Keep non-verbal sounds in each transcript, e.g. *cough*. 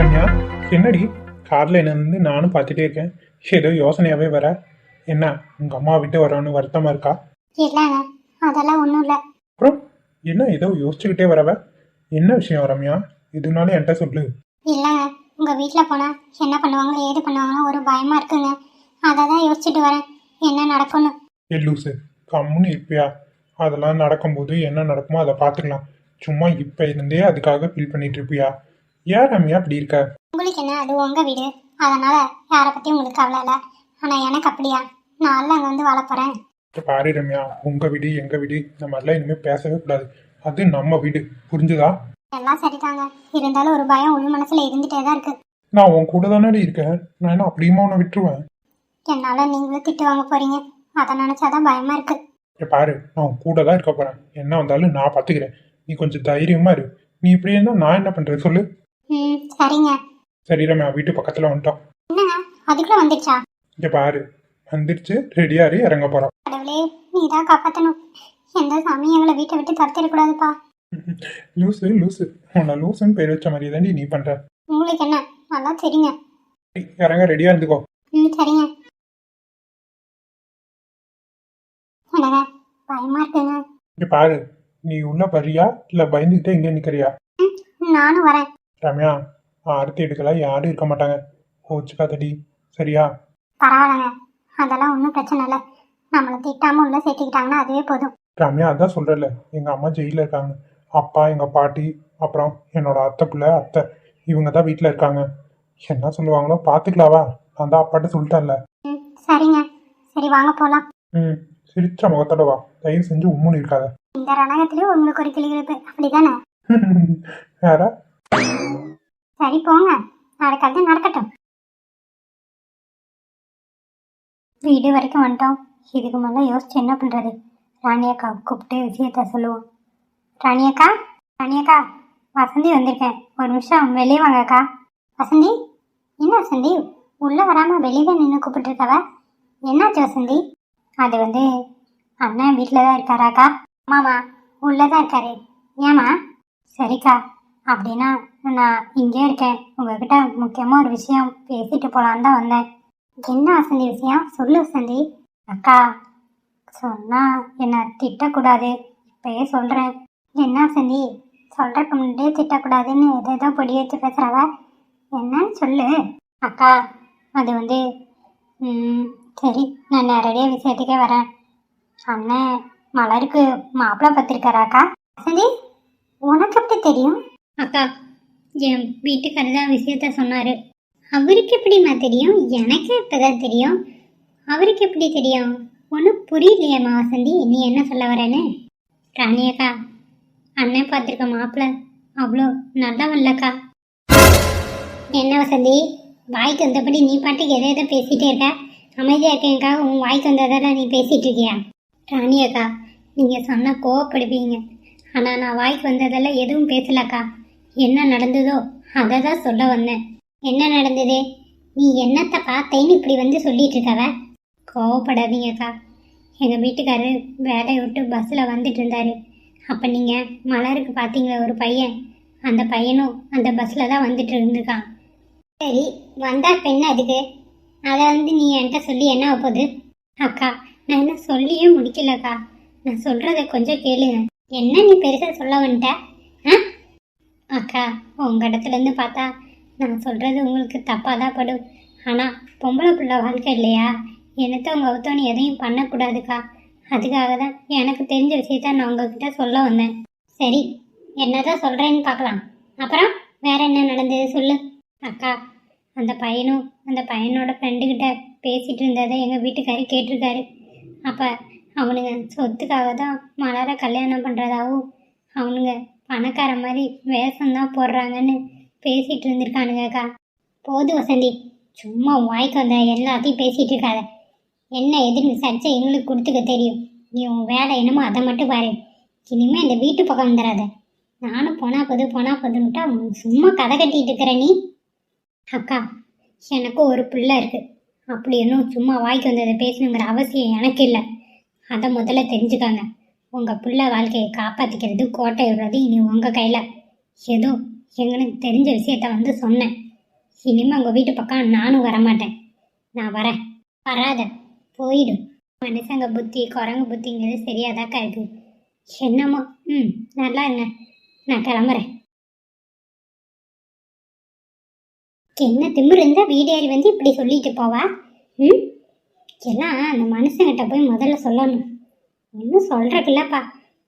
ரம்யா என்னடி? காரில் என்ன வந்து நானும் பார்த்துட்டே இருக்கேன். ஏதோ யோசனையாகவே வர. என்ன உங்கள் அம்மா விட்டு வரணும்னு வருத்தமாக இருக்கா? இல்லைங்க அதெல்லாம் ஒன்றும் இல்லை. அப்புறம் என்ன ஏதோ யோசிச்சுக்கிட்டே வரவ? என்ன விஷயம் ரம்யா? இதுனாலும் என்கிட்ட சொல்லு. இல்லைங்க உங்கள் வீட்டில் போனால் என்ன பண்ணுவாங்களோ ஏது பண்ணுவாங்களோ ஒரு பயமாக இருக்குங்க. அதை தான் யோசிச்சுட்டு வரேன். என்ன நடக்கும்னு. ஏ லூசு கம்முன்னு இருப்பியா? அதெல்லாம் நடக்கும்போது என்ன நடக்குமோ அதை பார்த்துக்கலாம். சும்மா இப்போ இருந்தே அதுக்காக ஃபீல் பண்ணிட்டு இருப்பியா? ஏன் ரம்யா அப்படி இருக்க? உங்களுக்கு என்ன? அது உங்கள் வீடு. அதனால் யாரை பற்றி உங்களுக்கு கவலை இல்லை. ஆனால் எனக்கு அப்படியா? நான் அங்கே வந்து வாழ பாரு ரம்யா உங்கள் வீடு எங்கள் வீடு இந்த மாதிரிலாம் இனிமேல் பேசவே கூடாது. அது நம்ம வீடு. புரிஞ்சுதா? எல்லாம் சரிதாங்க. இருந்தாலும் ஒரு பயம் உள் மனசில் இருந்துகிட்டே தான் இருக்குது நான் உன் கூட தானே இருக்கேன். நான் என்ன அப்படியுமா உன்னை விட்டுருவேன்? என்னால் நீங்களும் திட்டு வாங்க போகிறீங்க அதை நினச்சாதான் பயமாக இருக்குது இங்க பாரு நான் உன் கூட தான் இருக்க போறேன். என்ன வந்தாலும் நான் பார்த்துக்கிறேன் நீ கொஞ்சம் தைரியமா இரு. நீ இப்படி இருந்தா நான் என்ன பண்றது? சொல்லு. ம் சரிங்க. சரி ரம்யா வீட்டு பக்கத்துல வந்துட்டோம். என்னங்க? அதுக்குள்ளே வந்துடுச்சா? இங்க பாரு. வந்துருச்சு ரெடியாரி இறங்க போறோம். கடவுளே நீ தான் காப்பாற்றணும் எந்த சாமி எங்களை வீட்டை விட்டு துரத்திடக்கூடாதுப்பா. லூசு லூசு. உன்னை லூசுன்னு பேர் வச்ச மாதிரி தாண்டி நீ பண்ற. உங்களுக்கு என்ன? நல்லா சரி, இறங்க ரெடியா இருந்துக்கோ. ம் சரிங்க. என்னங்க? பயமா இருக்குங்க. இங்க பாரு. நீ உள்ள வரியா இல்ல பயந்துக்கிட்டே இங்கே நிக்கிறியா? நானும் வரேன். ரம்யா ஆரத்தி எடுக்கலாம் யாரும் இருக்க மாட்டாங்க. கோச்சுக்காதடி சரியா? பரவாயில்லைங்க. அதெல்லாம் ஒன்றும் பிரச்சனை இல்லை. நம்மளை திட்டாம உள்ள சேர்த்துக்கிட்டாங்கன்னா அதுவே போதும். ரம்யா அதான் சொல்றல எங்க அம்மா ஜெயில இருக்காங்க. அப்பா எங்க பாட்டி அப்புறம் என்னோட அத்தை பிள்ளை அத்தை இவங்க தான் வீட்டில் இருக்காங்க. என்ன சொல்லுவாங்களோ பார்த்துக்கலாவா? நான் தான் அப்பாட்ட சொல்லிட்டேன்ல. சரிங்க. சரி வாங்க போகலாம் ம் சிரிச்ச முகத்தோட வா. தயவு செஞ்சு உம்முன்னு இருக்காத. இந்த ரணகத்திலே உங்களுக்கு ஒரு கிளிகிழப்பு அப்படிதானே? *laughs* வேற? சரி போங்க. நடக்கிறது நடக்கட்டும். வீடு வரைக்கும் வந்துட்டோம். இதுக்கு மேலே யோசிச்சு என்ன பண்ணுறது ராணியக்கா கூப்பிட்டு விஷயத்த சொல்லுவோம். ராணியக்கா ராணியக்கா வசந்தி வந்திருக்கேன். ஒரு நிமிஷம் வெளியே வாங்கக்கா வசந்தி? என்ன வசந்தி? உள்ளே வராமல் வெளியே நின்று கூப்பிட்டுருக்கவ? என்னாச்சு வசந்தி? அது வந்து அண்ணன் வீட்டில் தான் இருக்காராக்கா ஆமாம்மா உள்ளே தான் இருக்காரு. ஏம்மா? சரிக்கா. அப்படின்னா நான் இங்கே இருக்கேன். உங்ககிட்ட முக்கியமாக ஒரு விஷயம் பேசிட்டு போகலான்னு தான் வந்தேன். என்ன வசந்தி விஷயம்? சொல்லு வசந்தி. அக்கா சொன்னால் என்னை திட்டக்கூடாது. இப்பயே சொல்கிறேன் என்ன வசந்தி? சொல்கிறப்ப முன்னாடியே திட்டக்கூடாதுன்னு எதை ஏதோ பொடி வச்சு பேசுகிறவ என்னன்னு சொல்லு. அக்கா அது வந்து ம், சரி நான் நேரடியாக விஷயத்துக்கே வரேன். அண்ணன் மலருக்கு மாப்பிள்ளை பார்த்துருக்காராக்கா வசந்தி உனக்கு எப்படி தெரியும்? அக்கா என் வீட்டுக்காரர் தான் விஷயத்த சொன்னார். அவருக்கு எப்படிம்மா தெரியும்? எனக்கு இப்போதான் தெரியும். அவருக்கு எப்படி தெரியும்? ஒன்றும் புரியலையேம்மா வசந்தி. நீ என்ன சொல்ல வரேன்னு? ராணியக்கா அண்ணன் பார்த்துருக்க மாப்பிள்ள அவ்வளோ நல்லவல்லக்கா. என்ன வசந்தி? வாய்க்கு வந்தபடி நீ பாட்டுக்கு எதை எதை பேசிகிட்டே இருக்க? அமைதியாக இருக்கேங்க்கா உன் வாய்க்கு வந்ததால் நீ பேசிகிட்டு இருக்கியா? ராணி அக்கா நீங்கள் சொன்னால் கோவப்படுவீங்க. ஆனால் நான் வாய்க்கு வந்ததெல்லாம் எதுவும் பேசலக்கா. என்ன நடந்ததோ அதை தான் சொல்ல வந்தேன். என்ன நடந்தது? நீ என்னத்தை பார்த்தேன்னு இப்படி வந்து சொல்லிட்டு இருக்கவ கோவப்படாதீங்கக்கா எங்கள் வீட்டுக்காரர் வேலையை விட்டு பஸ்ஸில் வந்துட்டு இருந்தார். அப்போ நீங்கள் மலருக்கு பார்த்தீங்களா ஒரு பையன்? அந்த பையனும் அந்த பஸ்ஸில் தான் வந்துட்டு இருந்திருக்கான் சரி வந்தா பெண் அதுக்கு அதை வந்து நீ என்கிட்ட சொல்லி என்ன போகுது? அக்கா நான் என்ன சொல்லியே முடிக்கலக்கா. நான் சொல்கிறத கொஞ்சம் கேளுங்க. என்ன நீ பெருசாக சொல்ல வந்துட்ட? ஆ? அக்கா உங்கள் இடத்துலேருந்து பார்த்தா நான் சொல்கிறது உங்களுக்கு தப்பாக தான் படும். ஆனால் பொம்பளை பிள்ளை வாழ்க்கை இல்லையா? என்னத்தவங்க ஒருத்தவனு எதையும் பண்ணக்கூடாதுக்கா? அதுக்காக தான் எனக்கு தெரிஞ்ச விஷயத்த நான் உங்ககிட்ட சொல்ல வந்தேன். சரி என்னதான் சொல்கிறேன்னு பார்க்கலாம். அப்புறம் வேற என்ன நடந்தது சொல்லு. அக்கா அந்த பையனும் அந்த பையனோட ஃப்ரெண்டுக்கிட்ட பேசிகிட்டு இருந்ததை எங்கள் வீட்டுக்காரி கேட்டிருக்காரு. அப்போ அவனுங்க சொத்துக்காக தான் மலரை கல்யாணம் பண்ணுறதாவும் அவனுங்க பணக்கார மாதிரி வேஷம்தான் போடுறாங்கன்னு பேசிட்டு இருந்திருக்கானுங்கக்கா போது வசந்தி சும்மா வாய்க்கு வந்த எல்லாத்தையும் பேசிட்டு இருக்காத. என்ன எதுன்னு சர்ச்சை எங்களுக்கு கொடுத்துக்க தெரியும். நீ உன் வேலை என்னமோ அதை மட்டும் பாரு. இனிமே இந்த வீட்டு பக்கம் வந்துடாத நானும் போனா போது போனா போதுன்ட்டா சும்மா கதை கட்டிட்டு இருக்கிற நீ? அக்கா எனக்கும் ஒரு பிள்ளை இருக்கு. அப்படி இன்னும் சும்மா வாய்க்கு வந்ததை பேசணுங்கிற அவசியம் எனக்கு இல்லை. அதை முதல்ல தெரிஞ்சுக்காங்க. உங்கள் பிள்ளை வாழ்க்கையை காப்பாற்றிக்கிறது கோட்டை விடுறது இனி உங்கள் கையில். ஏதோ எங்களுக்கு தெரிஞ்ச விஷயத்த வந்து சொன்னேன். இனிமேல் உங்கள் வீட்டு பக்கம் நானும் வரமாட்டேன். நான் வரேன். வராத. போயிடு. மனுஷங்க புத்தி குரங்கு புத்திங்கிறது சரியாதாக்கா இருக்கு என்னமோ? ம் நல்லா இருங்க. நான் கிளம்புறேன். என்ன திமிரு இருந்தா வீடேறி வந்து இப்படி சொல்லிட்டு போவா? ம்? எல்லாம் அந்த மனுஷங்கிட்ட போய் முதல்ல சொல்லணும். ஒன்றும் சொல்றதுக்குல்லப்பா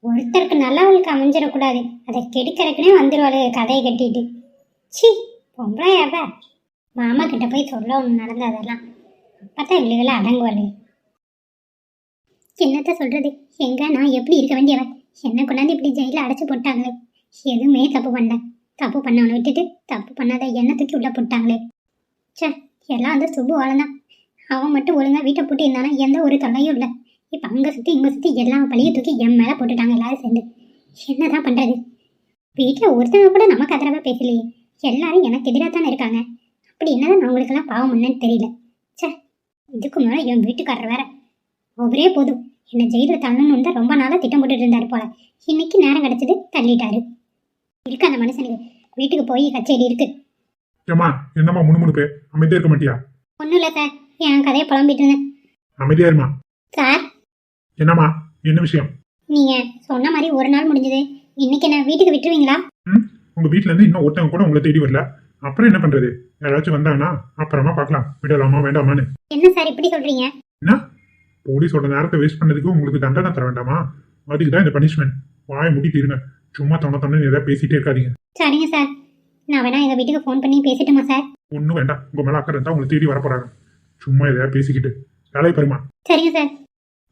ஒருத்தருக்கு நல்லவளுக்கு அமைஞ்சிடக்கூடாது. அதை கெடுக்கிறக்குனே வந்துடுவாளு கதையை கட்டிட்டு. சி பொம்பளையாவ மாமா கிட்ட போய் சொல்லணும் நடந்ததெல்லாம் அப்பதான் இல்லைகள அடங்குவாளு. என்னத்த சொல்றது? எங்க? நான் எப்படி இருக்க வேண்டியவன் என்ன கொண்டாந்து இப்படி ஜெயில அடைச்சு போட்டாங்களே. எதுவுமே தப்பு பண்ண தப்பு பண்ணவனை விட்டுட்டு தப்பு பண்ணாத என்ன தூக்கி உள்ள போட்டாங்களே. ச்சே எல்லாம் அந்த சுபு தான் அவன் மட்டும் ஒழுங்கா வீட்டை போட்டு இருந்தானா எந்த ஒரு தொல்லையும் இல்லை. இப்போ அங்கே சுற்றி இங்கே சுற்றி எல்லா பழிய தூக்கி என் மேலே போட்டுட்டாங்க எல்லாரும் சேர்ந்து. என்னதான் பண்ணுறது வீட்டில் ஒருத்தவங்க கூட நமக்கு அதரவா பேசலையே. எல்லாரும் எனக்கு எதிராக தானே இருக்காங்க. அப்படி என்னதான் நான் உங்களுக்கெல்லாம் பாவம் பண்ணேன்னு தெரியல. ச்சே இதுக்கு மேலே என் வீட்டுக்காரர் வேற. அவரே போதும். என்னை ஜெயிலில் தள்ளணும்னு தான் ரொம்ப நாளாக திட்டம் போட்டுட்டு இருந்தாரு போல. இன்னைக்கு நேரம் கிடச்சது தள்ளிட்டாரு. இருக்கு அந்த மனுஷனுக்கு. வீட்டுக்கு போய் கச்சேரி இருக்கு. ஏம்மா என்னம்மா முணுமுணுப்பு? அமைதியா இருக்க மாட்டியா? ஒன்றும் இல்லை சார். என் கதையை புலம்பிட்டு இருந்தேன். அமைதியா இருமா? சார் என்னம்மா என்ன விஷயம்? நீங்கள் சொன்ன மாதிரி ஒரு நாள் முடிஞ்சது. இன்னைக்கு என்ன வீட்டுக்கு விட்டுருவீங்களா? உங்க வீட்ல இருந்து இன்னும் ஒருத்தவங்க கூட உங்களை தேடி வரல. அப்புறம் என்ன பண்றது? யாராச்சும் வந்தாங்கன்னா அப்புறமா பார்க்கலாம். விடலாமா வேண்டாமான்னு? என்ன சார் இப்படி சொல்கிறீங்க என்ன? போலீஸோட நேரத்தை வேஸ்ட் பண்ணதுக்கு உங்களுக்கு தண்டனை தர வேண்டாமா? அதுக்கு தான் இந்த பனிஷ்மெண்ட் வாயை மூடிட்டு இருங்க சும்மா தொண தொண்ணு ஏதாவது பேசிட்டே இருக்காதீங்க. சரிங்க சார். நான் வேணா எங்கள் வீட்டுக்கு ஃபோன் பண்ணி பேசிட்டுமா சார்? ஒன்றும் வேண்டாம். உங்க மேல அக்கறை இருந்தா உங்களை தேடி வர போறாங்க சும்மா எதையாவது பேசிக்கிட்டு. வேலையை பாருமா சரிங்க சார்.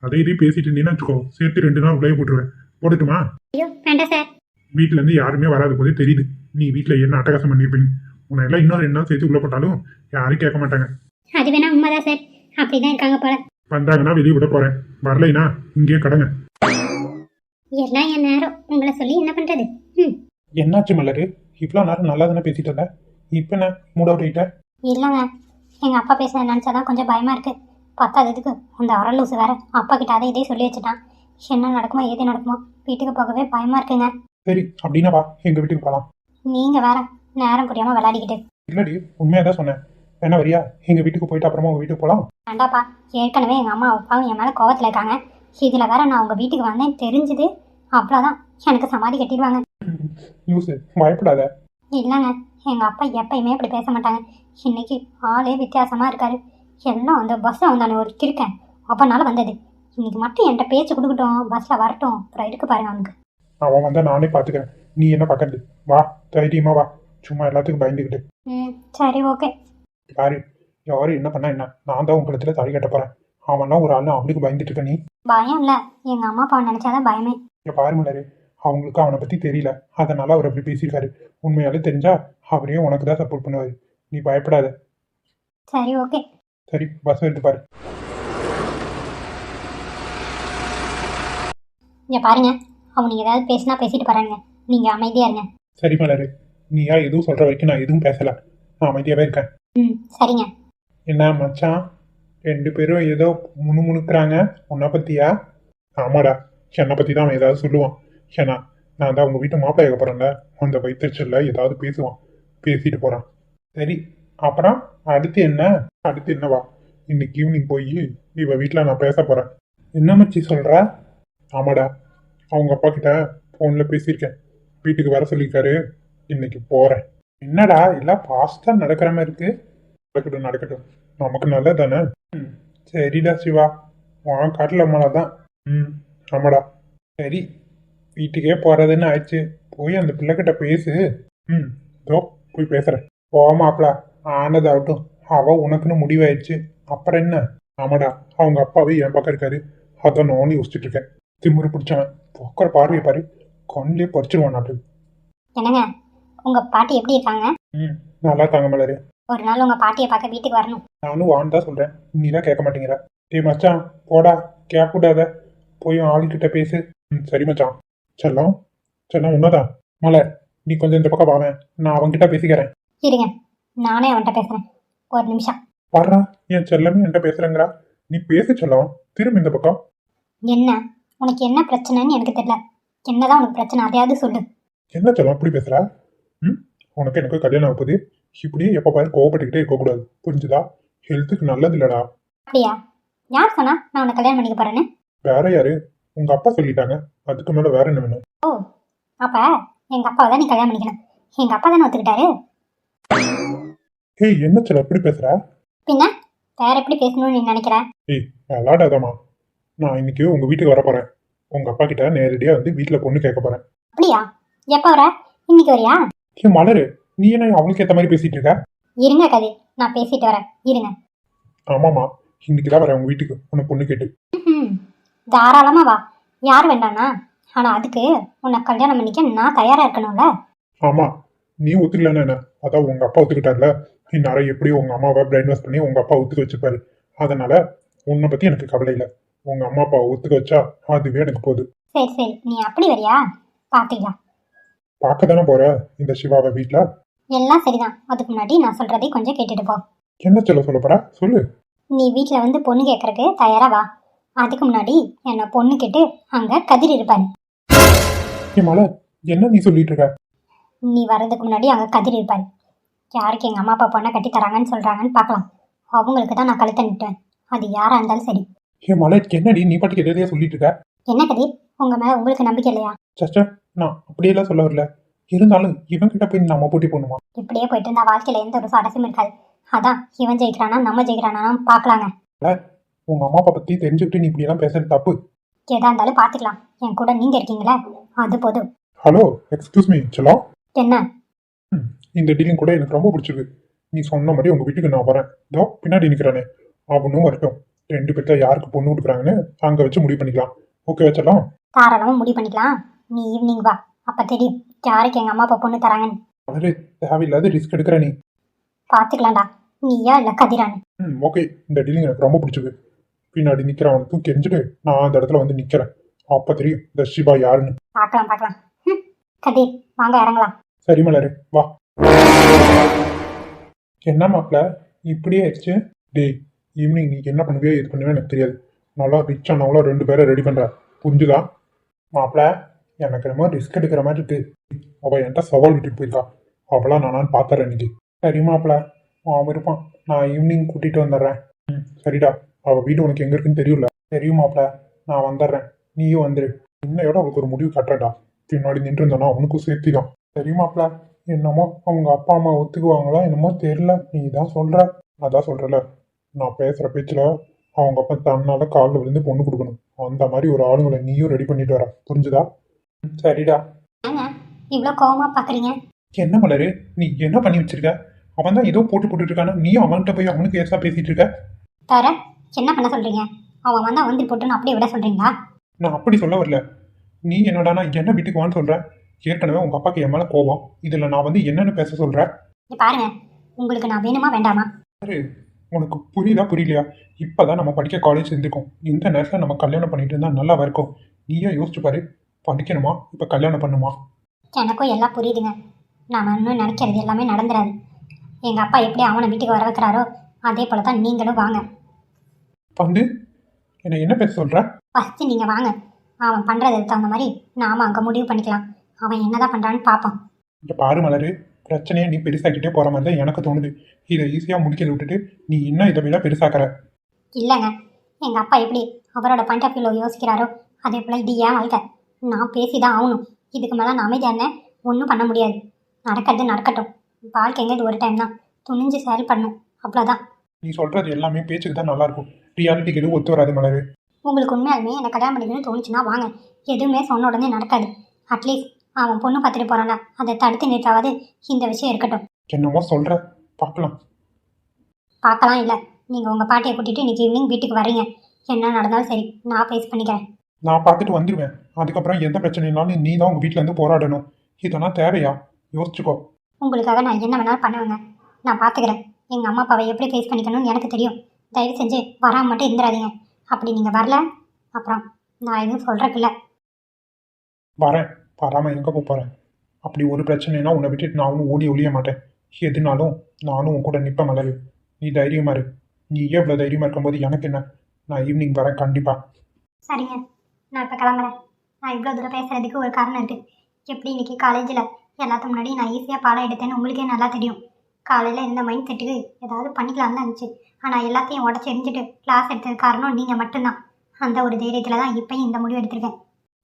அதே இதையும் பேசிட்டு இருந்தீங்கன்னா வச்சுக்கோ சேர்த்து ரெண்டு நாள் உள்ளே போட்டுருவேன். போட்டுட்டுமா ஐயோ வேண்டாம் சார். வீட்ல இருந்து யாருமே வராத போதே தெரியுது. நீ வீட்ல என்ன அட்டகாசம் பண்ணியிருப்பீங்க உன்னை எல்லாம் இன்னும் ரெண்டு நாள் சேர்த்து உள்ள போட்டாலும் யாரும் கேட்க மாட்டாங்க. அது வேணா உண்மைதான் சார். அப்படிதான் இருக்காங்க போல. வந்தாங்கன்னா வெளியே விட போறேன். வரலைனா இங்கேயே கடங்க. எல்லாம் என் நேரம். உங்களை சொல்லி என்ன பண்றது? ம். என்னாச்சு மலரு இவ்வளோ நேரம் நல்லா தானே பேசிட்டு இருந்தேன் இப்போ என்ன? மூட் அவுட் ஆயிட்ட இல்லைங்க எங்க அப்பா பேச நினைச்சாதான் கொஞ்சம் பயமா இருக்கு. பத்தாததுக்கு அந்த அரலூசு வேற அப்பா கிட்ட அதை இதே சொல்லி வச்சுட்டான். என்ன நடக்குமோ ஏது நடக்குமோ வீட்டுக்கு போகவே பயமா இருக்குங்க. சரி அப்படின்னா வா எங்க வீட்டுக்கு போகலாம் நீங்க வேற நேரம் புரியாம விளையாடிக்கிட்டு. இல்லடி உண்மையாக தான் சொன்னேன். வேணா வரியா? எங்க வீட்டுக்கு போயிட்டு அப்புறமா உங்க வீட்டுக்கு போகலாம் வேண்டாப்பா ஏற்கனவே எங்கள் அம்மா அப்பாவும் என் மேலே கோவத்தில் இருக்காங்க. இதில் வேற நான் உங்கள் வீட்டுக்கு வந்தேன் தெரிஞ்சுது. அவ்வளோதான் எனக்கு சமாதி கட்டிடுவாங்க. யூஸு பயப்படாத. இல்லைங்க எங்கள் அப்பா எப்பயுமே அப்படி பேச மாட்டாங்க. இன்னைக்கு ஆளே வித்தியாசமாக இருக்காரு. எல்லாம் அந்த பஸ்ஸில் வந்தானே ஒரு கிறுக்கன்? அப்பனால வந்தது. இன்னைக்கு மட்டும் என்கிட்ட பேச்சு கொடுக்கட்டும். பஸ்ஸில் வரட்டும். அப்புறம் இருக்கு பாருங்க அவனுக்கு. அவன் வந்தா நானே பார்த்துக்கிறேன் நீ என்ன பார்க்கறது வா தைரியமா வா. சும்மா எல்லாத்துக்கும் பயந்துக்கிட்டு. ம் சரி ஓகே யாரு யாரு என்ன பண்ணா என்ன? நான் தான் உங்களத்துல தாலி கட்ட போறேன். அவன்லாம் ஒரு ஆள் அவனுக்கு பயந்துட்டு இருக்க நீ. பயம் இல்லை. எங்கள் அம்மா அப்பாவை நினச்சாதான் பயமே. இங்க பாரு மலரு அவங்களுக்கு அவனை பத்தி தெரியல. அதனால அவர் அப்படி பேசியிருக்காரு. உண்மையாலே தெரிஞ்சா அவரையும் உனக்கு தான் சப்போர்ட் பண்ணுவாரு. நீ பயப்படாத. சரி ஓகே சரி பஸ் எடுத்து பாரு. இங்கே பாருங்க. அவனுக்கு ஏதாவது பேசினா பேசிட்டு போகிறாங்க நீங்கள் அமைதியாக இருங்க. சரி மலரு. நீயா எதுவும் சொல்ற வரைக்கும் நான் எதுவும் பேசல. நான் அமைதியாவே இருக்கேன். ம் சரிங்க. என்ன மச்சான்? ரெண்டு பேரும் ஏதோ முணுமுணுக்குறாங்க. உன்னை பத்தியா? ஆமாடா. என்னை பத்தி தான் அவன் ஏதாவது சொல்லுவான். ஏன்னா நான் தான் உங்க வீட்டு மாப்பிள்ளைய போறேன்ல. அந்த வைத்தறிச்சல்ல ஏதாவது பேசுவான். பேசிட்டு போறான். சரி அப்புறம் அடுத்து என்ன? அடுத்து என்னவா? இன்னைக்கு ஈவினிங் போய் இவ வீட்டில் நான் பேச போகிறேன் என்ன மச்சி சொல்கிற ஆமாடா. அவங்க அப்பா கிட்ட ஃபோனில் பேசியிருக்கேன். வீட்டுக்கு வர சொல்லியிருக்காரு. இன்னைக்கு போகிறேன் என்னடா எல்லாம் ஃபாஸ்ட்டாக நடக்கிற மாதிரி இருக்கு. நடக்கட்டும் நடக்கட்டும். நமக்கு நல்லது தானே ம் சரிடா சிவா. உன் காட்டில் மழை தான் ம் ஆமாடா. சரி வீட்டுக்கே போகிறதுன்னு ஆயிடுச்சு. போய் அந்த பிள்ளைகிட்ட பேசு. ம் இதோ போய் பேசுகிறேன் போமாப்ல ஆனதாகட்டும். அவ உனக்குன்னு முடிவாயிடுச்சு. அப்புறம் என்ன? ஆமாடா அவங்க அப்பாவே என் பக்கம் இருக்காரு. அதான் நானும் யோசிச்சுட்டு இருக்கேன். திமுரு பிடிச்சவன். போக்கிற பார்வையை பாரு. கொண்டே பறிச்சிருவான் நாட்டு. என்னங்க? உங்கள் பாட்டி எப்படி இருக்காங்க? ம் நல்லா இருக்காங்க மலரு. ஒரு நாள் உங்கள் பாட்டியை பார்க்க வீட்டுக்கு வரணும். நானும் வான்னு தான் சொல்கிறேன் நீ தான் கேட்க மாட்டேங்கிற. டேய் மச்சான் போடா. கேப் விடாத போய் ஆளுக்கிட்ட பேசு. ம் சரி மச்சான். செல்லம்? செல்லம் உன்னதான். மலர் நீ கொஞ்சம் இந்த பக்கம் வாவேன். நான் அவன்கிட்ட பேசிக்கிறேன். இருங்க. நானே அவன்கிட்ட பேசுகிறேன் ஒரு நிமிஷம். வர்றா என் செல்லமே என்கிட்ட பேசுறேங்கிறா. நீ பேச செல்லம் திரும்ப இந்த பக்கம். என்ன? உனக்கு என்ன பிரச்சனைன்னு எனக்கு தெரியல. என்னதான் உனக்கு பிரச்சனை? அதையாவது சொல்லு. என்ன செல்லம் அப்படி பேசுற? ம்? உனக்கு எனக்கு கல்யாணம் ஆகுது இப்படியே எப்போ பாரு கோவப்பட்டுக்கிட்டே இருக்கக்கூடாது புரிஞ்சுதா? ஹெல்த்துக்கு நல்லது இல்லடா அப்படியா? யார் சொன்னா நான் உன்னை கல்யாணம் பண்ணிக்க போறேன்னு? வேற யாரு? உங்க அப்பா சொல்லிட்டாங்க. அதுக்கு மேல வேற என்ன வேணும்? ஓ அப்ப எங்க அப்பாவை தான் நீ கல்யாணம் பண்ணிக்கணும். எங்க அப்பா தானே ஒத்துக்கிட்டாரு? ஏய் என்ன சில எப்படி பேசுற? பின்ன? வேற எப்படி பேசணும்னு நீ நினைக்கிற? ஏய் விளாடாதம்மா. நான் இன்னைக்கு உங்க வீட்டுக்கு வர போறேன். உங்க அப்பா கிட்ட நேரடியா வந்து வீட்டுல பொண்ணு கேட்க போறேன். அப்படியா? எப்ப வர? இன்னைக்கு வரியா? ஏன் மலரு நீ என்ன அவளுக்கு ஏத்த மாதிரி பேசிட்டு இருக்க? இருங்க கதி நான் பேசிட்டு வரேன். இருங்க. ஆமாமா இன்னைக்கு தான் வரேன் உங்க வீட்டுக்கு. உன்னை பொண்ணு கேட்டு. ம்ஹும். தாராளமா வா. யார் வேண்டானா? ஆனா அதுக்கு உன்னை கல்யாணம் பண்ணிக்க நான் தயாரா இருக்கணும்ல? ஆமா. நீ ஒத்துக்கலன்னு என்ன? அதான் உங்க அப்பா ஒத்துக்கிட்டார்ல. இந்நேரம் எப்படி உங்க அம்மாவை பிரைன் வாஷ் பண்ணி உங்க அப்பா ஒத்துக்க வச்சிருப்பாரு. அதனால உன்னை பத்தி எனக்கு கவலை இல்லை. உங்க அம்மா அப்பா ஒத்துக்க வச்சா அதுவே எனக்கு போதும். சரி சரி. நீ அப்படி வரியா? பாத்துக்கலாம் பார்க்க தானே போற? இந்த சிவாவை வீட்ல? எல்லாம் சரிதான். அதுக்கு முன்னாடி நான் சொல்றதை கொஞ்சம் கேட்டுட்டு போ. என்ன சொல்ல சொல்ல போற? சொல்லு. நீ வீட்டில் வந்து பொண்ணு கேட்கறக்கு தயாரா வா. அதுக்கு முன்னாடி என்னை பொண்ணு கேட்டு அங்க கதிர் இருப்பாரு. ஏ மலர் என்ன நீ சொல்லிட்டு இருக்க? நீ வர்றதுக்கு முன்னாடி அங்க கதிர் இருப்பாரு. யாருக்கு எங்க அம்மா அப்பா பொண்ணை கட்டி தராங்கன்னு சொல்றாங்கன்னு பார்க்கலாம். அவங்களுக்கு தான் நான் கழுத்தை நிட்டுவேன். அது யாரா இருந்தாலும் சரி. ஏ மலர் என்னடி நீ பாட்டுக்கு எதையா சொல்லிட்டு இருக்க? என்ன கதிர் உங்க மேல உங்களுக்கு நம்பிக்கை இல்லையா? சச்சா நான் அப்படியெல்லாம் சொல்ல வரல. இருந்தாலும் இவன் கிட்ட போய் நம்ம போட்டி பண்ணுமா இப்படியே போயிட்டு இருந்தா வாழ்க்கையில எந்த ஒரு சுவாரஸ்யம் இருக்காது. அதான் இவன் ஜெயிக்கிறானா நம்ம ஜெயிக்கிறானா பார்க்கலாங்க. உங்க அம்மா அப்பா பத்தி தெரிஞ்சுக்கிட்டு நீ இப்படி எல்லாம் பேசுறது தப்பு. எதா இருந்தாலும் பார்த்துக்கலாம். என் கூட நீங்க இருக்கீங்களே? அது போதும். ஹலோ எக்ஸ்கியூஸ் மீ செல்லா என்ன? இந்த டீலிங் கூட எனக்கு ரொம்ப பிடிச்சிருக்கு. நீ சொன்ன மாதிரி உங்க வீட்டுக்கு நான் வரேன். இதோ பின்னாடி நிக்கிறானே. அவனும் வரட்டும். ரெண்டு பேர்த்த யாருக்கு பொண்ணு கொடுக்குறாங்கன்னு அங்க வச்சு முடிவு பண்ணிக்கலாம். ஓகே வச்சலாம் தாராளமா முடிவு பண்ணிக்கலாம். நீ ஈவினிங் வா. அப்ப தெரியும் யாருக்கு எங்க அம்மா அப்பா பொண்ணு தராங்கன்னு. அதாவது தேவையில்லாத ரிஸ்க் எடுக்கிற நீ. பார்த்துக்கலாம்டா நீயா இல்ல கதிரான்னு ம் ஓகே இந்த டீலிங் எனக்கு ரொம்ப பிடிச்சிருக்கு. பின்னாடி நிக்கிறவனை தூக்கி எரிஞ்சுட்டு நான் அந்த இடத்துல வந்து நிக்கிறேன். அப்ப தெரியும் இந்த சிவா யாருன்னு. பார்க்கலாம் பார்க்கலாம் கதிர் வாங்க இறங்கலாம். சரி மலரு. வா. என்ன மாப்பிள? இப்படியே ஆயிடுச்சு? டேய் ஈவினிங் நீ என்ன பண்ணுவியோ இது பண்ணுவே எனக்கு தெரியாது. நல்லா ரிச் ஆனவங்களோ ரெண்டு பேரை ரெடி பண்ற. புரிஞ்சுதா? மாப்பிள எனக்கு என்னமோ ரிஸ்க் எடுக்கிற மாதிரி இருக்கு. அவள் என்கிட்ட சவால் விட்டுட்டு போயிருக்கா. அவளா நானான்னு பார்த்தறேன் இன்னைக்கு. சரி மாப்பிள அவன் இருப்பான். நான் ஈவினிங் கூட்டிட்டு வந்துடுறேன். ம் சரிடா. அவள் வீடு உனக்கு எங்க இருக்குன்னு தெரியும்ல. தெரியும் மாப்பிள நான் வந்துடுறேன். நீயும் வந்துரு. இன்னையோட அவளுக்கு ஒரு முடிவு கட்டுறேன்டா. பின்னாடி நின்று இருந்தானா அவனுக்கும் சேர்த்தி தான். தெரியுமாப்ல என்னமோ அவங்க அப்பா அம்மா ஒத்துக்குவாங்களா என்னமோ தெரியல. நீ தான் சொல்ற. அதான் சொல்றல நான் பேசுற பேச்சுல அவங்க அப்பா தன்னால காலில் விழுந்து பொண்ணு கொடுக்கணும். அந்த மாதிரி ஒரு ஆளுங்களை நீயும் ரெடி பண்ணிட்டு வர. புரிஞ்சுதா? சரிடா. இவ்வளோ கோவமா பாக்குறீங்க? என்ன மலரு? நீ என்ன பண்ணி வச்சிருக்க? அவன் தான் ஏதோ போட்டு போட்டுட்டு இருக்கானா. நீ அவன்கிட்ட போய் அவனுக்கு ஏசா பேசிட்டு இருக்க? தவிர என்ன பண்ண சொல்றீங்க? அவன் வந்தா வந்து போட்டுன்னு அப்படியே விட சொல்றீங்களா? நான் அப்படி சொல்ல வரல. நீ என்னடானா என்ன வீட்டுக்கு வான்னு சொல்ற? ஏற்கனவே உங்க அப்பாக்கு என் மேல கோபம். இதுல நான் வந்து என்னன்னு பேச சொல்றேன் இங்க பாருங்க. உங்களுக்கு நான் வேணுமா வேண்டாமா? பாரு, உனக்கு புரியுதா புரியலையா? இப்பதான் நம்ம படிக்க காலேஜ் இருந்திருக்கோம் இந்த நேரத்துல நம்ம கல்யாணம் பண்ணிட்டு இருந்தா நல்லா இருக்கும்? நீயே யோசிச்சு பாரு. படிக்கணுமா? இப்ப கல்யாணம் பண்ணுமா? எனக்கும் எல்லாம் புரியுதுங்க. நான் இன்னும் நினைக்கிறது எல்லாமே நடந்துடாது எங்க அப்பா எப்படி அவனை வீட்டுக்கு வர வைக்கிறாரோ அதே போல தான் நீங்களும் வாங்க. வந்து என்ன என்ன பேச சொல்ற? ஃபர்ஸ்ட் நீங்க வாங்க. அவன் பண்றதுக்கு தகுந்த மாதிரி நாம அங்க முடிவு பண்ணிக்கலாம். அவன் என்னதான் பண்றான்னு பார்ப்போம். இங்க பாரு மலரு பிரச்சனையை நீ பெருசாக்கிட்டே போற மாதிரி தான் எனக்கு தோணுது. இதை ஈஸியா முடிக்கிறத விட்டுட்டு நீ இன்னும் இதை விட பெருசாக்குற. இல்லைங்க. எங்க அப்பா எப்படி அவரோட பாயிண்ட் ஆஃப் வியூல யோசிக்கிறாரோ அதே போல இது ஏன் வாழ்க்கை நான் பேசிதான் ஆகணும். இதுக்கு மேல நான் அமைதியா இருந்தேன். ஒன்றும் பண்ண முடியாது. நடக்கிறது நடக்கட்டும். வாழ்க்கைங்க இது ஒரு டைம் தான். துணிஞ்சு செயல் பண்ணும் அவ்வளோதான் நீ சொல்றது எல்லாமே பேச்சுக்கு தான் நல்லா இருக்கும். ரியாலிட்டிக்கு எதுவும் ஒத்து வராது மலரு. உங்களுக்கு உண்மையாலுமே என்னை கல்யாணம் பண்ணிக்கணும்னு தோணுச்சுன்னா வாங்க. எதுவுமே சொன்ன உடனே நடக்காது. அட்லீஸ்ட் அவன் பொண்ணு பார்த்துட்டு போறான்ல. அதை தடுத்து நிறுத்தாவது இந்த விஷயம் இருக்கட்டும். என்னமோ சொல்ற. பார்க்கலாம். பார்க்கலாம் இல்லை. நீங்கள் உங்கள் பாட்டியை கூட்டிட்டு இன்னைக்கு ஈவினிங் வீட்டுக்கு வர்றீங்க. என்ன நடந்தாலும் சரி நான் ஃபேஸ் பண்ணிக்கிறேன். நான் பார்த்துட்டு வந்துடுவேன் அதுக்கப்புறம் எந்த பிரச்சனைனாலும் நீ தான் உங்க வீட்ல இருந்து போராடணும். இதெல்லாம் தேவையா? யோசிச்சுக்கோ. உங்களுக்காக நான் என்ன வேணாலும் பண்ணுவேங்க. நான் பார்த்துக்கிறேன். எங்கள் அம்மா அப்பாவை எப்படி ஃபேஸ் பண்ணிக்கணும்னு எனக்கு தெரியும். தயவு செஞ்சு வராம மட்டும் இருந்துடாதீங்க. அப்படி நீங்கள் வரல அப்புறம் நான் எதுவும் சொல்கிறக்கில்ல வரேன். வராம எங்க போக போறேன் அப்படி ஒரு பிரச்சனைனா உன்னை விட்டுட்டு நானும் ஓடி ஒழிய மாட்டேன். எதுனாலும் நானும் உன் கூட நிற்பேன் மலரு. நீ தைரியமா இரு. நீ எவ்வளோ தைரியமா இருக்கும்போது எனக்கு என்ன? நான் ஈவினிங் வரேன் கண்டிப்பா. சரிங்க. நான் இப்போ கிளம்புறேன். நான் இவ்வளோ தூரம் பேசுகிறதுக்கு ஒரு காரணம் இருக்குது எப்படி இன்னைக்கு காலேஜில் எல்லாத்துக்கு முன்னாடி நான் ஈஸியாக பாடம் எடுத்தேன்னு உங்களுக்கே நல்லா தெரியும். காலையில் இந்த மைண்ட் செட்டுக்கு ஏதாவது பண்ணிக்கலாம்னு தான் இருந்துச்சு. ஆனால் எல்லாத்தையும் உடச்சி எரிஞ்சிட்டு கிளாஸ் எடுத்தது காரணம் நீங்கள் மட்டும்தான். அந்த ஒரு தைரியத்தில் தான் இப்பயும் இந்த முடிவு எடுத்திருக்கேன்.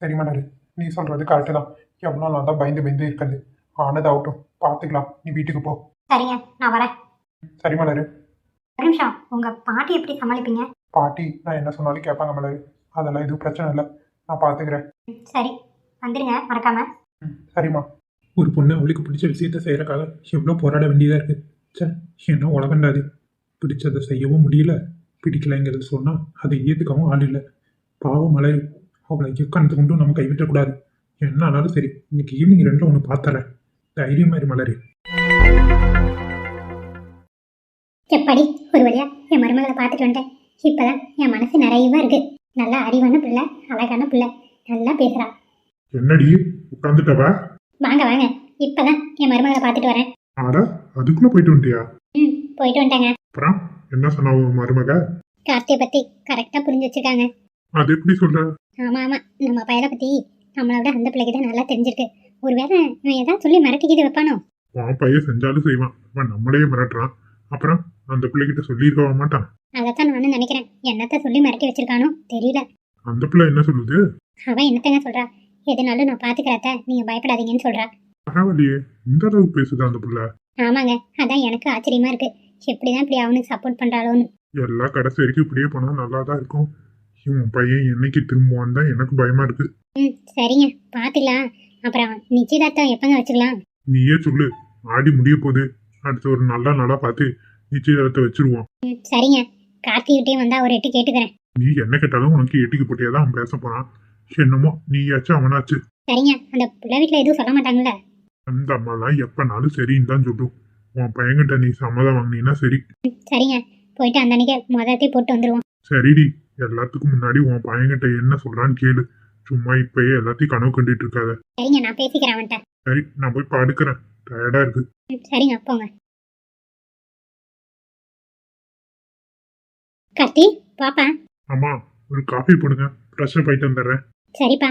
சரி மலரு. நீ சொல்றது கரெக்டு தான். எவ்வளோ நான் தான் பயந்து பயந்து இருக்கிறது. ஆனது ஆகட்டும் பார்த்துக்கலாம் நீ வீட்டுக்கு போ. சரிங்க நான் வரேன். சரி மலரு. ஒரு நிமிஷம். உங்கள் பாட்டி எப்படி சமாளிப்பீங்க? பாட்டி நான் என்ன சொன்னாலும் கேட்பாங்க மலரு. அதெல்லாம் எதுவும் பிரச்சனை இல்லை. நான் பார்த்துக்கிறேன் சரி. வந்துடுங்க மறக்காம. ம், சரிம்மா. ஒரு பொண்ணு அவளுக்கு பிடிச்ச விஷயத்த செய்யறக்காக எவ்வளோ போராட வேண்டியதாக இருக்கு. சே என்ன உலகண்டாது பிடிச்சதை செய்யவும் முடியல. பிடிக்கலைங்கிறது சொன்னால் அதை ஏற்றுக்கவும் ஆள் இல்லை. பாவம் மலர். அவளை எக்காரணத்து கொண்டும் நம்ம கைவிட்டக்கூடாது. என்ன ஆனாலும் சரி இன்னைக்கு ஈவினிங் ரெண்டில் ஒன்று பார்த்துறேன். தைரியமா இரு மலரு. எப்படி? ஒரு வழியா என் மருமகளை பார்த்துட்டு வந்துட்டேன் இப்பதான் என் மனசு நிறையவா இருக்கு. நல்லா அறிவான பிள்ளை அழகான பிள்ளை. நல்லா பேசுறா. என்னடி உட்காந்துட்டவ வாங்க வாங்க. இப்பதான் என் மருமகளை பார்த்துட்டு வரேன். ஆடா அதுக்குள்ளே போயிட்டு வந்துட்டியா ம் போயிட்டு வந்துட்டாங்க. அப்புறம் என்ன சொன்னா மருமக? கார்த்தியை பத்தி கரெக்டா புரிஞ்சு வச்சிருக்காங்க. அது எப்படி சொல்ற? ஆமா ஆமா. நம்ம பயலை பத்தி நம்மளை விட அந்த பிள்ளைக்கு தான் நல்லா தெரிஞ்சிருக்கு. ஒருவேளை இவன் ஏதாவது சொல்லி மிரட்டிக்கிது வைப்பானோ? உன் பையன் செஞ்சாலும் செய்வான். அவன் நம்மளையே மிரட்டுறான். அப்புறம் அந்த பிள்ளைகிட்ட சொல்லியிருக்கவா மாட்டான்? அதைத்தான் நானும் நினைக்கிறேன். என்னத்த சொல்லி மிரட்டி வச்சிருக்கானோ தெரியல. அந்த பிள்ளை என்ன சொல்லுது? அவன் என்னத்தங்க சொல்றா? எதுனாலும் நான் பாத்துக்கிறத நீங்க பயப்படாதீங்கன்னு சொல்றா. பரவாயில்லையே. இந்த அளவுக்கு பேசுது அந்த பிள்ளை? ஆமாங்க. அதான் எனக்கு ஆச்சரியமா இருக்கு. எப்படிதான் இப்படி அவனுக்கு சப்போர்ட் பண்றாளோன்னு. எல்லா கடைசி வரைக்கும் இப்படியே போனா நல்லா தான் இருக்கும். இவன் பையன் என்னைக்கு திரும்புவான்னு தான் எனக்கு பயமா இருக்கு. ம் சரிங்க. பார்த்துக்கலாம் அப்புறம் நிச்சயதார்த்தம் எப்பங்க வச்சுக்கலாம்? நீயே சொல்லு. ஆடி முடிய போகுது. அடுத்து ஒரு நல்ல நாளா பார்த்து நிச்சயதார்த்தத்தை வச்சிருவோம். ம் சரிங்க. கார்த்திகிட்டே வந்தா ஒரு எட்டு கேட்டுக்கிறேன். நீ என்ன கேட்டாலும் உனக்கு எட்டிக்கு போட்டியா தான் அவன் பேச போறான். என்னமோ நீயாச்சும் அவனாச்சு. சரிங்க. அந்த பிள்ளை வீட்டில் எதுவும் சொல்ல மாட்டாங்கல்ல? அந்த அம்மாலாம் எப்பனாலும் சரின்னு தான் சொல்லும். உன் பையன்கிட்ட நீ சம்மதம் வாங்கினீன்னா சரி. சரிங்க. போயிட்டு அந்த அன்னைக்கு முதத்தை போட்டு வந்துடுவோம் சரிடி. எல்லாத்துக்கும் முன்னாடி உன் பையன்கிட்ட என்ன சொல்றான்னு கேளு. சும்மா இப்பயே எல்லாத்தையும் கனவு கண்டுட்டு இருக்காத. சரிங்க நான் பேசிக்கிறேன் அவன்கிட்ட. சரி நான் போய் படுக்கிறேன். டயர்டா இருக்கு. சரிங்க போங்க. கார்த்தி பாப்பா அம்மா ஒரு காஃபி போடுங்க. ஃப்ரெஷ்ஷாக போயிட்டு வந்துடுறேன். சரிப்பா.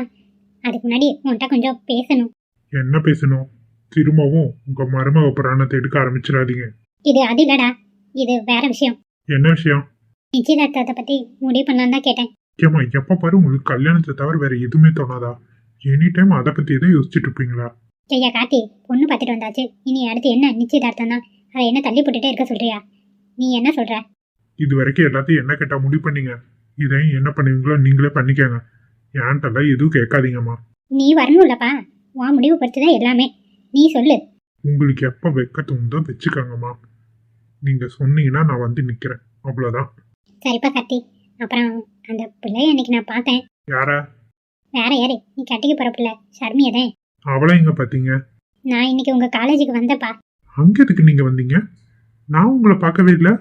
அதுக்கு முன்னாடி உன்கிட்ட கொஞ்சம் பேசணும். என்ன பேசணும்? திரும்பவும் உங்க மருமக புராணத்தை எடுக்க ஆரம்பிச்சிடாதீங்க. இது அது இல்லடா. இது வேற விஷயம். என்ன விஷயம்? நிச்சயதார்த்தத்தை பத்தி முடிவு பண்ணலான்னு தான் கேட்டேன். ஏம்மா எப்ப பாரு உங்களுக்கு கல்யாணத்தை தவிர வேற எதுவுமே தோணாதா? எனி டைம் அதை பத்தி தான் யோசிச்சுட்டு இருப்பீங்களா? ஐயா கார்த்தி பொண்ணு பார்த்துட்டு வந்தாச்சு. இனி அடுத்து என்ன நிச்சயதார்த்தம் தான்? அதை என்ன தள்ளி போட்டுட்டே இருக்க சொல்றியா? நீ என்ன சொல்ற? இது வரைக்கும் எல்லாத்தையும் என்ன கேட்டா முடிவு பண்ணீங்க? இதையும் என்ன பண்ணுவீங்களோ நீங்களே பண்ணிக்கங்க. ஏன்ட்டெல்லாம் எதுவும் கேட்காதீங்கம்மா. நீ வரணும்லப்பா. உன் முடிவு பொறுத்து தான் எல்லாமே. நீ சொல்லு. உங்களுக்கு எப்போ வைக்க தோணுதோ வச்சுக்கோங்கம்மா. நீங்க சொன்னீங்கன்னா நான் வந்து நிக்கிறேன். அவ்வளோதான் சரிப்பா கார்த்தி. அப்புறம் அந்த பிள்ளைய அன்னைக்கு நான் பார்த்தேன். யாரா? வேற யாரு? நீ கட்டிக்க போற பிள்ளை. ஷர்மியதே அவளை எங்க பார்த்தீங்க நான் இன்னைக்கு உங்க காலேஜுக்கு வந்தப்பா அங்க எதுக்கு நீங்க வந்தீங்க? நான் உங்களை பார்க்கவே இல்லை.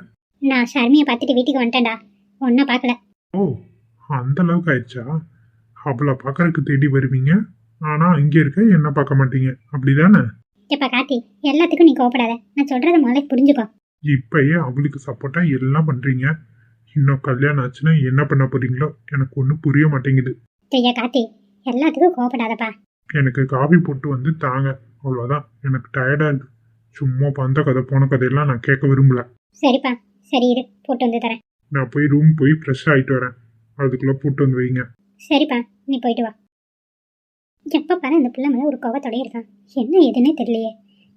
நான் ஷர்மியை பார்த்துட்டு வீட்டுக்கு வந்துட்டேன்டா. ஒன்னும் பார்க்கல. ஓ அந்த அளவுக்கு ஆயிடுச்சா? அவளை பார்க்கறதுக்கு தேடி வருவீங்க. ஆனா இங்க இருக்க என்ன பார்க்க மாட்டீங்க. அப்படிதானே? எப்பா கார்த்தி எல்லாத்துக்கும் நீ கோவப்படாத. நான் சொல்றத முதல்ல புரிஞ்சுக்கோ. இப்பயே அவளுக்கு சப்போர்ட்டா எல்லாம் பண்றீங்க. இன்னும் கல்யாணம் ஆச்சுன்னா என்ன பண்ண போறீங்களோ? எனக்கு ஒன்றும் புரிய மாட்டேங்குது. ஐயா கார்த்தி எல்லாத்துக்கும் கோவப்படாதப்பா. எனக்கு காபி போட்டு வந்து தாங்க. அவ்வளோதான் எனக்கு டயர்டா இருக்கு. சும்மா வந்த கதை போன கதையெல்லாம் நான் கேட்க விரும்பல. சரிப்பா. சரி இரு. போட்டு வந்து தரேன். நான் போய் ரூம் போய் ஃப்ரெஷ் ஆயிட்டு வரேன். அதுக்குள்ள போட்டு வந்து வைங்க. சரிப்பா. நீ போயிட்டு வா. எப்போ பாரு அந்த பிள்ளை மேலே ஒரு கோவத்தோடய இருக்கான். என்ன எதுன்னே தெரியலையே.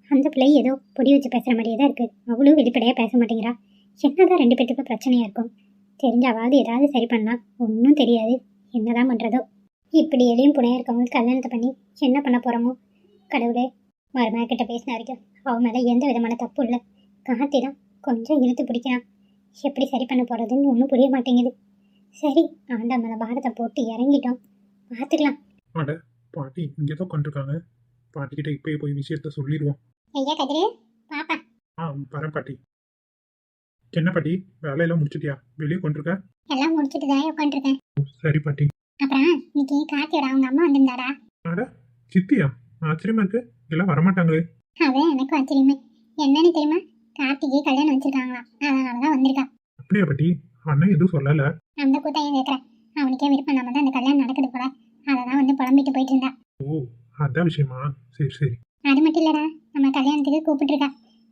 அந்த பிள்ளை ஏதோ பொடி வச்சு பேசுகிற மாதிரியே தான் இருக்குது அவ்வளோ வெளிப்படையாக பேச மாட்டேங்கிறா. என்னதான் ரெண்டு பேத்துக்கும் பிரச்சனையாக இருக்கும். தெரிஞ்சாவது ஏதாவது சரி பண்ணலாம் ஒன்றும் தெரியாது. என்னதான் பண்ணுறதோ இப்படி எளியும் புனையாக இருக்கவங்களுக்கு கல்யாணத்தை பண்ணி என்ன பண்ண போகிறோமோ கடவுளே மருமக கிட்ட பேசின வரைக்கும் அவன் மேலே எந்த விதமான தப்பும் இல்லை. கார்த்தி தான் கொஞ்சம் இழுத்து பிடிக்கிறான். எப்படி சரி பண்ண போகிறதுன்னு ஒன்றும் புரிய மாட்டேங்குது. சரி ஆண்டா மேலே பாரத்தை போட்டு இறங்கிட்டோம். பார்த்துக்கலாம் அட பாட்டி இங்கே தான் உட்காந்துருக்காங்க பாட்டிக்கிட்ட இப்பயே போய் விஷயத்த சொல்லிடுவோம். ஐயா கதிரு பாப்பா. ஆ வரேன் பாட்டி. என்ன பாட்டி? வேலையெல்லாம் முடிச்சிட்டியா? வெளியே கொண்டிருக்க எல்லாம் முடிச்சுட்டு தான் உட்காந்துருக்கேன். சரி பாட்டி. அப்புறம் இன்னைக்கு கார்த்தியோட அவங்க அம்மா வந்திருந்தாடா? அட சித்தியா? ஆச்சரியமா இருக்கு. எல்லாம் வரமாட்டாங்களே. அது எனக்கு ஆச்சரியமே. என்னன்னு தெரியுமா? கார்த்திகே கல்யாணம் வச்சிருக்காங்களாம். அதனால தான் வந்திருக்கா. அப்படியா பாட்டி? அண்ணன் எதுவும் சொல்லல. அந்த கூட்டம் ஏன் கேட்குறேன் அவனுக்கே விருப்பம் இல்லாம தான் அந்த கல்யாணம் நடக்குது போல. அதை தான் வந்து புலம்பிட்டு போயிட்டு இருந்தா. ஓ அதான் விஷயமா? சரி சரி. அது மட்டும் இல்லடா நம்ம கல்யாணத்துக்கு கூப்பிட்டுருக்கா.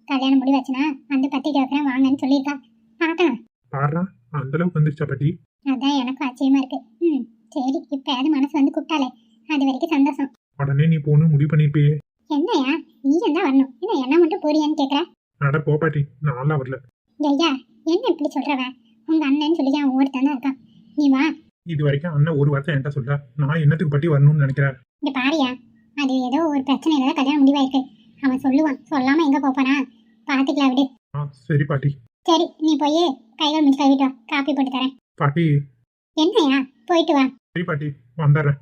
கல்யாணம் முடிவாச்சுன்னா வந்து பத்திரிக்கை வைக்கிறேன் வாங்கன்னு சொல்லியிருக்கா. பார்க்கலாம். பாடுறா அந்த அளவுக்கு வந்துருச்சா பாட்டி? அதான் எனக்கும் ஆச்சரியமா இருக்கு. ம் சரி இப்பயாவது மனசு வந்து கூப்பிட்டாலே அது வரைக்கும் சந்தோஷம். உடனே நீ போகணும் முடிவு பண்ணிருப்பியே. என்னையா? நீ தான் வரணும்? என்ன என்ன மட்டும் போறியான்னு கேக்குற? நட போ பாட்டி நான்லாம் வரல. ஐயா என்ன இப்படி சொல்றவ? உங்க அண்ணன் சொல்லி அவன் ஒருத்தன் தான் இருக்கான். நீ வா. இது வரைக்கும் அண்ணன் ஒரு வார்த்தை என்கிட்ட சொல்ல நான் என்னத்துக்கு பாட்டி வரணும்னு நினைக்கிறேன் இங்க பாரியா அது ஏதோ ஒரு பிரச்சனையில தான் கல்யாணம் முடிவாயிருக்கு. அவன் சொல்லுவான் சொல்லாம எங்க போப்பானா பாத்துக்கலாம் விடு. ஆ சரி பாட்டி. சரி நீ போய் கைகள் முடிச்சு கழுவிட்டு வா. காப்பி போட்டு தரேன். பாட்டி. என்னையா? போயிட்டு வா. சரி பாட்டி. வந்துடுறேன்